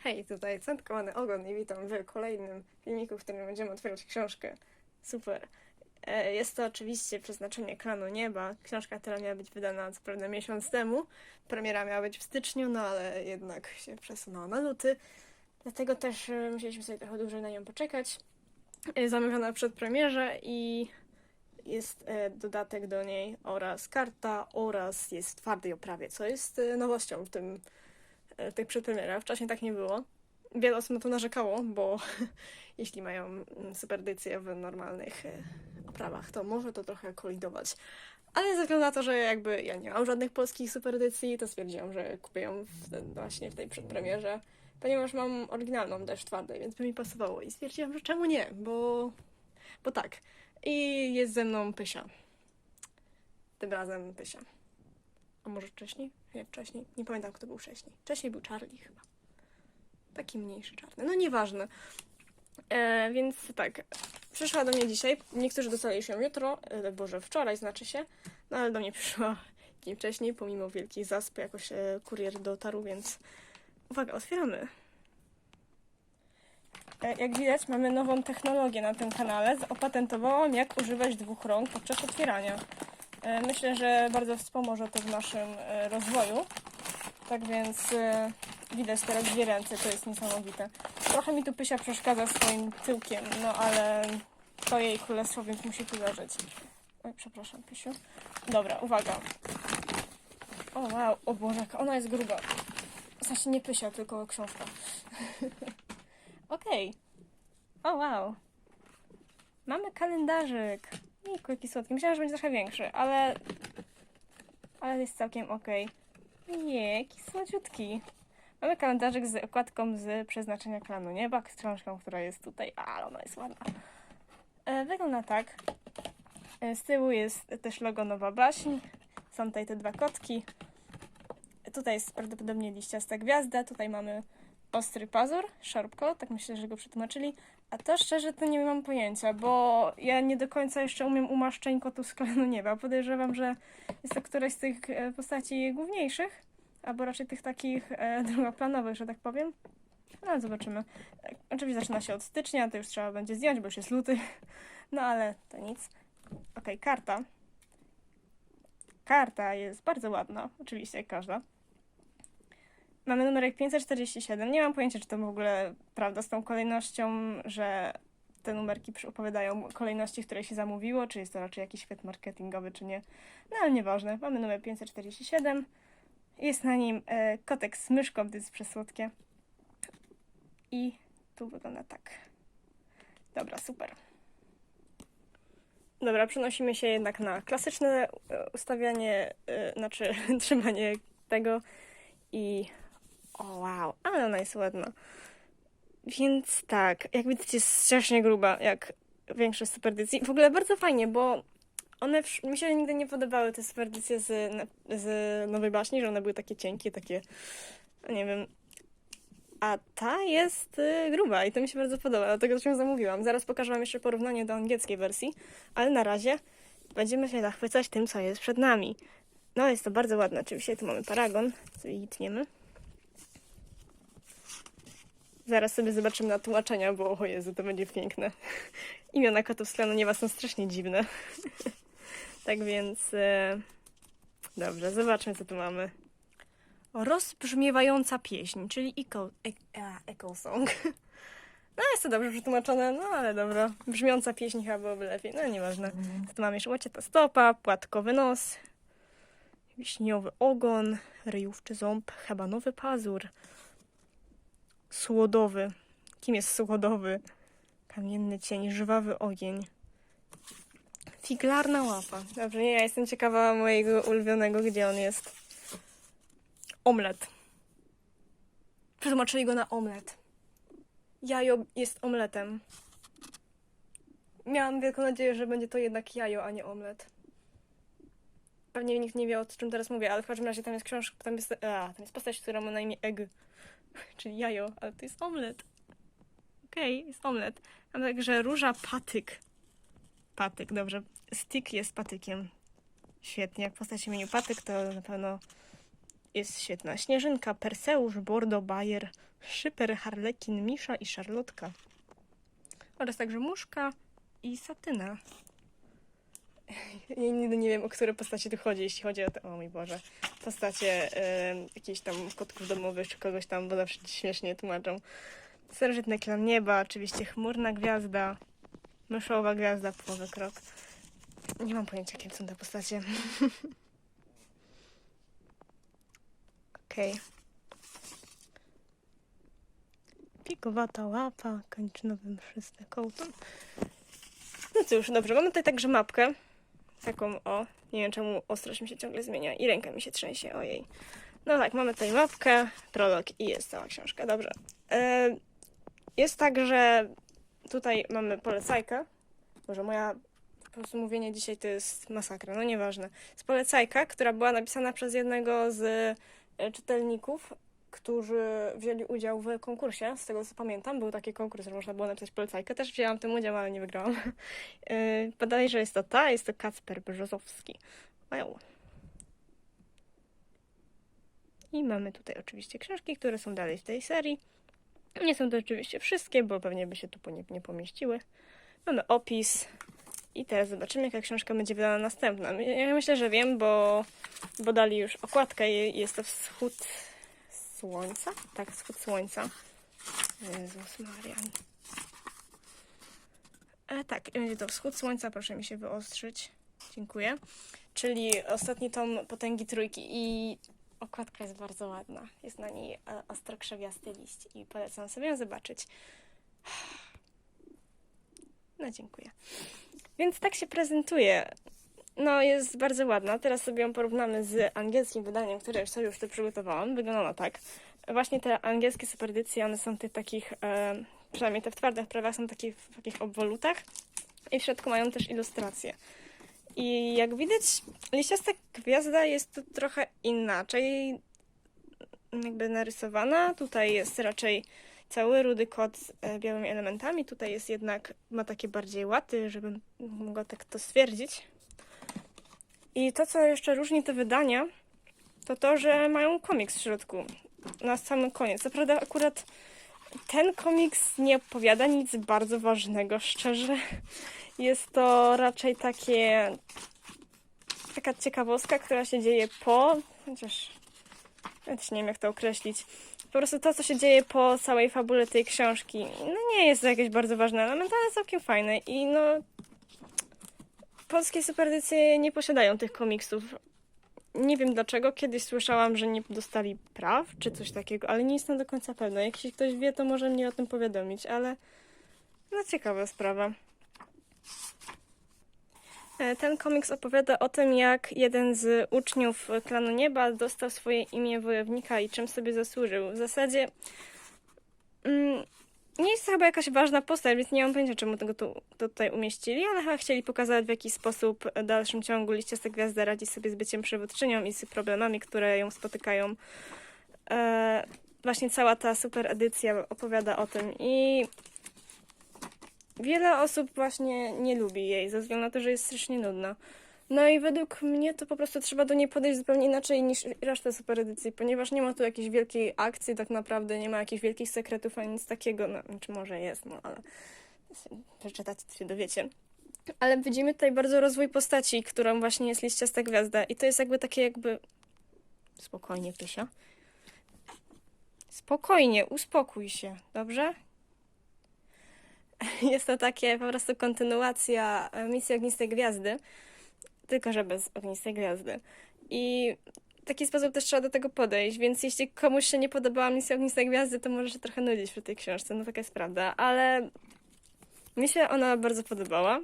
Hej, tutaj Centkowany Ogon i witam w kolejnym filmiku, w którym będziemy otwierać książkę. Super. E, Jest to oczywiście Przeznaczenie Klanu Nieba. Książka, która miała być wydana co prawda miesiąc temu. Premiera miała być w styczniu, no ale jednak się przesunęła na luty. Dlatego też e, musieliśmy sobie trochę dłużej na nią poczekać. E, Zamówiona przed premierze i jest dodatek do niej oraz karta oraz jest w twardej oprawie, co jest nowością w tym w tych przedpremierach. Wcześniej tak nie było. Wiele osób na to narzekało, bo jeśli mają super edycję w normalnych e, oprawach, to może to trochę kolidować. Ale ze względu na to, że jakby ja nie mam żadnych polskich super edycji, to stwierdziłam, że kupię ją w ten, właśnie w tej przedpremierze, ponieważ mam oryginalną też twardej, więc by mi pasowało. I stwierdziłam, że czemu nie, bo, bo tak. I jest ze mną Pysia. Tym razem Pysia. A może wcześniej? Nie, wcześniej. Nie pamiętam, kto był wcześniej. Wcześniej był Charlie chyba. Taki mniejszy czarny. No nieważne. E, więc tak, przyszła do mnie dzisiaj. Niektórzy dostali już ją jutro, e, boże, wczoraj znaczy się. No ale do mnie przyszła dzień wcześniej, pomimo wielkiej zaspy, jakoś e, kurier dotarł, więc uwaga, otwieramy. E, Jak widać, mamy nową technologię na tym kanale. Opatentowałam, jak używać dwóch rąk podczas otwierania. E, Myślę, że bardzo wspomoże to w naszym e, rozwoju. Tak więc e, widać teraz dwie ręce, to jest niesamowite. Trochę mi tu Pysia przeszkadza swoim tyłkiem, no ale to jej królestwo, więc musi tu leżeć. Oj, przepraszam, Pysiu. Dobra, uwaga. O wow, o Boże, ona jest gruba. W sensie nie Pysia, tylko książka. Okej. O wow. Mamy kalendarzyk. Jejku, jaki słodki. Myślałam, że będzie trochę większy, ale... Ale jest całkiem okej. Nie, jaki słodziutki. Mamy kalendarzyk z okładką z przeznaczenia klanu nieba, z książką, która jest tutaj, ale ona jest ładna. E, wygląda tak. E, z tyłu jest też logo Nowa Baśń. Są tutaj te dwa kotki. E, Tutaj jest prawdopodobnie liściasta gwiazda. Tutaj mamy ostry pazur, sharpko, tak myślę, że go przetłumaczyli. A to szczerze to nie mam pojęcia, bo ja nie do końca jeszcze umiem umaszczeń kotów z nieba. Podejrzewam, że jest to któraś z tych e, postaci główniejszych, albo raczej tych takich e, drugoplanowych, że tak powiem. No ale zobaczymy. E, Oczywiście zaczyna się od stycznia, to już trzeba będzie zdjąć, bo już jest luty. No ale to nic. Okej, karta. Karta jest bardzo ładna, oczywiście jak każda. Mamy numerek 547. Nie mam pojęcia, czy to w ogóle prawda z tą kolejnością, że te numerki opowiadają kolejności, które się zamówiło, czy jest to raczej jakiś świat marketingowy, czy nie. No ale nieważne. Mamy numer 547. Jest na nim e, kotek z myszką, to jest przesłodkie. I tu wygląda tak. Dobra, super. Dobra, przenosimy się jednak na klasyczne e, ustawianie, e, znaczy trzymanie tego i o wow, ale ona jest ładna. Więc tak, jak widzicie jest strasznie gruba, jak większość superedycji. W ogóle bardzo fajnie, bo one, mi się nigdy nie podobały te superedycje z, z Nowej Baśni, że one były takie cienkie, takie, nie wiem. A ta jest y, gruba i to mi się bardzo podoba, dlatego ją zamówiłam. Zaraz pokażę Wam jeszcze porównanie do angielskiej wersji, ale na razie będziemy się zachwycać tym, co jest przed nami. No, jest to bardzo ładne. Oczywiście tu mamy paragon, i tniemy. Zaraz sobie zobaczymy na tłumaczenia, bo o Jezu, to będzie piękne. Imiona kotów z klanu nieba są strasznie dziwne. tak więc... E... Dobrze, zobaczmy, co tu mamy. Rozbrzmiewająca pieśń, czyli echo, e, a, echo song. No, jest to dobrze przetłumaczone, no ale dobra. Brzmiąca pieśń chyba byłoby lepiej, no nieważne. Co tu mamy jeszcze? Łaciata stopa, płatkowy nos, wiśniowy ogon, ryjówczy ząb, hebanowy pazur, słodowy. Kim jest słodowy? Kamienny cień, żwawy ogień. Figlarna łapa. Dobrze, nie, ja jestem ciekawa mojego ulubionego, gdzie on jest. Omlet. Przetłumaczyli go na omlet. Jajo jest omletem. Miałam wielką nadzieję, że będzie to jednak jajo, a nie omlet. Pewnie nikt nie wie, o czym teraz mówię, ale w każdym razie tam jest książka, tam jest, a, tam jest postać, która ma na imię Egg, czyli jajo, ale to jest omlet. Okej, jest omlet. Mam także róża patyk. Patyk, dobrze. Stick jest patykiem. Świetnie. Jak postać w imieniu patyk, to na pewno jest świetna. Śnieżynka, Perseusz, Bordo, Bayer, Szyper, Harlekin, Misza i Szarlotka. Oraz także Muszka i Satyna. Ja nigdy nie wiem, o które postacie tu chodzi, jeśli chodzi o te, o mój Boże, postacie e, jakichś tam kotków domowych czy kogoś tam, bo zawsze śmiesznie tłumaczą. Starożytny klan nieba, oczywiście chmurna gwiazda, myszowa gwiazda, połowy krok. Nie mam pojęcia, kim są te postacie. Okej. Pikowata łapa, kończynowy mszysty kołton. No cóż, dobrze, mamy tutaj także mapkę. Taką, o, nie wiem czemu ostrość mi się ciągle zmienia i ręka mi się trzęsie, ojej. No tak, mamy tutaj mapkę, prolog i jest cała książka, dobrze. E, Jest tak, że tutaj mamy polecajkę. Może moja po prostu mówienie dzisiaj to jest masakra, no nieważne. Jest polecajka, która była napisana przez jednego z e, czytelników, którzy wzięli udział w konkursie, z tego co pamiętam. Był taki konkurs, że można było napisać polecajkę. Też wzięłam tym udział, ale nie wygrałam. Yy, Podali, że jest to ta, jest to Kacper Brzozowski. Wow. I mamy tutaj oczywiście książki, które są dalej w tej serii. Nie są to oczywiście wszystkie, bo pewnie by się tu po nie, nie pomieściły. Mamy opis. I teraz zobaczymy, jaka książka będzie wydana następna. Ja myślę, że wiem, bo, bo dali już okładkę i jest to wschód słońca? Tak, wschód słońca. Jezus Marian. E, tak, będzie to wschód słońca, proszę mi się wyostrzyć. Dziękuję. Czyli ostatni tom Potęgi Trójki i okładka jest bardzo ładna. Jest na niej e, ostrokrzewiasty liść i polecam sobie ją zobaczyć. No dziękuję. Więc tak się prezentuje. No, jest bardzo ładna. Teraz sobie ją porównamy z angielskim wydaniem, które sobie już tu przygotowałam. Wygląda ona tak. Właśnie te angielskie superedycje, one są tych takich, e, przynajmniej te w twardych prawach, są takie w takich obwolutach i w środku mają też ilustracje. I jak widać, liściasta gwiazda jest tu trochę inaczej jakby narysowana. Tutaj jest raczej cały rudy kot z e, białymi elementami. Tutaj jest jednak, ma takie bardziej łaty, żebym mogła tak to stwierdzić. I to, co jeszcze różni te wydania, to to, że mają komiks w środku. Na sam koniec. Co prawda, akurat ten komiks nie opowiada nic bardzo ważnego, szczerze. Jest to raczej takie. taka ciekawostka, która się dzieje po. Chociaż. Ja też nie wiem, jak to określić. Po prostu to, co się dzieje po całej fabule tej książki, no nie jest to jakieś bardzo ważne element, ale całkiem fajne. I no, polskie superedycje nie posiadają tych komiksów. Nie wiem dlaczego. Kiedyś słyszałam, że nie dostali praw czy coś takiego, ale nie jestem do końca pewna. Jak się ktoś wie, to może mnie o tym powiadomić, ale no ciekawa sprawa. E, Ten komiks opowiada o tym, jak jeden z uczniów klanu Nieba dostał swoje imię wojownika i czym sobie zasłużył. W zasadzie mm, nie jest to chyba jakaś ważna postać, więc nie mam pojęcia, czemu tego tu, tutaj umieścili, ale chyba chcieli pokazać, w jaki sposób w dalszym ciągu liściasta gwiazda radzi sobie z byciem przywódczynią i z problemami, które ją spotykają. E, właśnie cała ta super edycja opowiada o tym i wiele osób właśnie nie lubi jej, ze względu na to, że jest strasznie nudna. No i według mnie to po prostu trzeba do niej podejść zupełnie inaczej niż reszta super edycji, ponieważ nie ma tu jakiejś wielkiej akcji tak naprawdę, nie ma jakichś wielkich sekretów ani nic takiego, no, czy może jest, no ale przeczytać to się dowiecie. Ale widzimy tutaj bardzo rozwój postaci, którą właśnie jest liściasta gwiazda i to jest jakby takie jakby... Spokojnie, Krysia. Spokojnie, uspokój się, dobrze? Jest to takie po prostu kontynuacja misji Ognistej Gwiazdy, tylko że bez Ognistej Gwiazdy. I w taki sposób też trzeba do tego podejść, więc jeśli komuś się nie podobała misja Ognistej Gwiazdy, to może się trochę nudzić przy tej książce, no taka jest prawda, ale mi się ona bardzo podobała.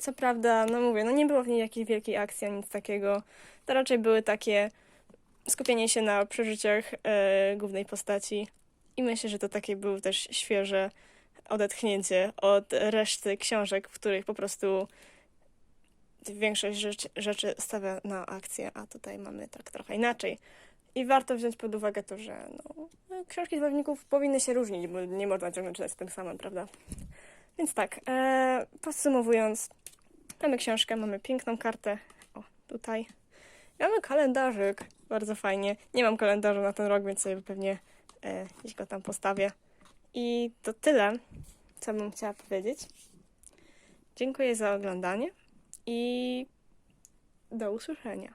Co prawda, no mówię, no nie było w niej jakiejś wielkiej akcji, nic takiego. To raczej były takie skupienie się na przeżyciach e, głównej postaci. I myślę, że to takie było też świeże odetchnięcie od reszty książek, w których po prostu większość rzecz, rzeczy stawia na akcję, a tutaj mamy tak trochę inaczej. I warto wziąć pod uwagę to, że no, książki z wojowników powinny się różnić, bo nie można ciągle czytać tym samym, prawda? Więc tak, e, podsumowując, mamy książkę, mamy piękną kartę, o, tutaj. Mamy kalendarzyk, bardzo fajnie. Nie mam kalendarza na ten rok, więc sobie pewnie e, gdzieś go tam postawię. I to tyle, co bym chciała powiedzieć. Dziękuję za oglądanie i do usłyszenia.